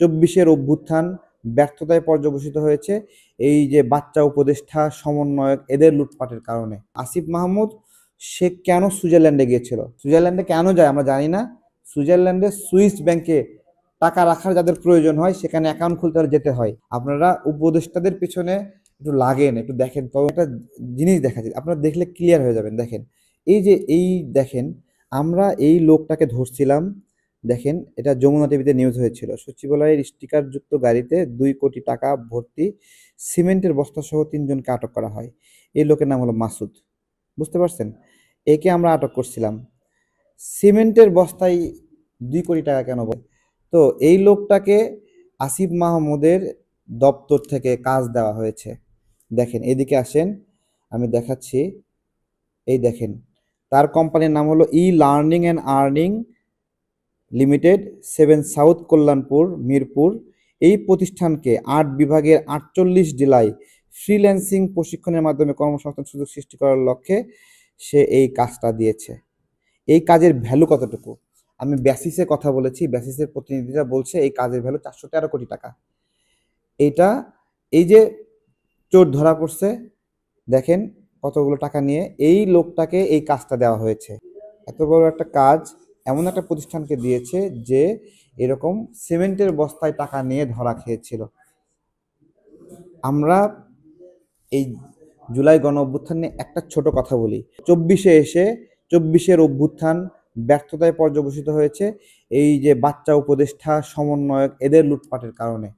চব্বিশের অভ্যুত্থান ব্যর্থতায় পর্যবসিত হয়েছে। এই যে বাচ্চা উপদেষ্টা, সমন্বয়ক, এদের লুটপাটের কারণে। আসিফ মাহমুদ, সে কেন সুইজারল্যান্ডে গিয়েছিল? সুইজারল্যান্ডে কেন যায় আমরা জানি না। সুইজারল্যান্ডে সুইস ব্যাংকে টাকা রাখার যাদের প্রয়োজন হয়, সেখানে অ্যাকাউন্ট খুলতে যেতে হয়। আপনারা উপদেষ্টাদের পিছনে একটু লাগেন, একটু দেখেন তবে একটা জিনিস দেখা যায় আপনারা দেখলে ক্লিয়ার হয়ে যাবেন, দেখেন। এই যে, এই দেখেন, আমরা এই লোকটাকে ধরছিলাম দেখেন, এটা যমুনা টিভিতে নিউজ হয়েছিল। সচিবালয়ের স্টিকারযুক্ত গাড়িতে দুই কোটি টাকা ভর্তি সিমেন্টের বস্তা সহ তিনজনকে আটক করা হয়। এই লোকের নাম হলো মাসুদ। বুঝতে পারছেন? একে আমরা আটক করছিলাম। সিমেন্টের বস্তায় দুই কোটি টাকা কেন বলে তো এই লোকটাকে আসিফ মাহমুদের দপ্তর থেকে কাজ দেওয়া হয়েছে। দেখেন, এদিকে আসেন, আমি দেখাচ্ছি। এই দেখেন, তার কোম্পানির নাম হলো E learning and earning limited, seven south Kalyanpur, Mirpur. এই প্রতিষ্ঠানকে আট বিভাগের আটচল্লিশ জেলায় ফ্রিল্যান্সিং প্রশিক্ষণের মাধ্যমে কর্মসংস্থান সুযোগ সৃষ্টি করার লক্ষ্যে সে এই কাজটা দিয়েছে। এই কাজের ভ্যালু কতটুকু? আমি ব্যাসিসে কথা বলেছি ব্যাসিসের প্রতিনিধিরা বলছে এই কাজের ভ্যালু চারশো তেরো কোটি টাকা। এইটা এই যে চোর ধরা পড়ছে, দেখেন কতগুলো টাকা নিয়ে এই লোকটাকে এই কাজটা দেওয়া হয়েছে। এত বড় একটা কাজ এমন একটা প্রতিষ্ঠানকে দিয়েছে যে এরকম সিমেন্টের বস্তায় টাকা নিয়ে ধরা খেয়েছিল। আমরা এই জুলাই গণ অভ্যুত্থান নিয়ে একটা ছোট কথা বলি। চব্বিশে এসে চব্বিশের অভ্যুত্থান ব্যর্থতায় পর্যবসিত হয়েছে। এই যে বাচ্চা উপদেষ্টা, সমন্বয়ক, এদের লুটপাটের কারণে।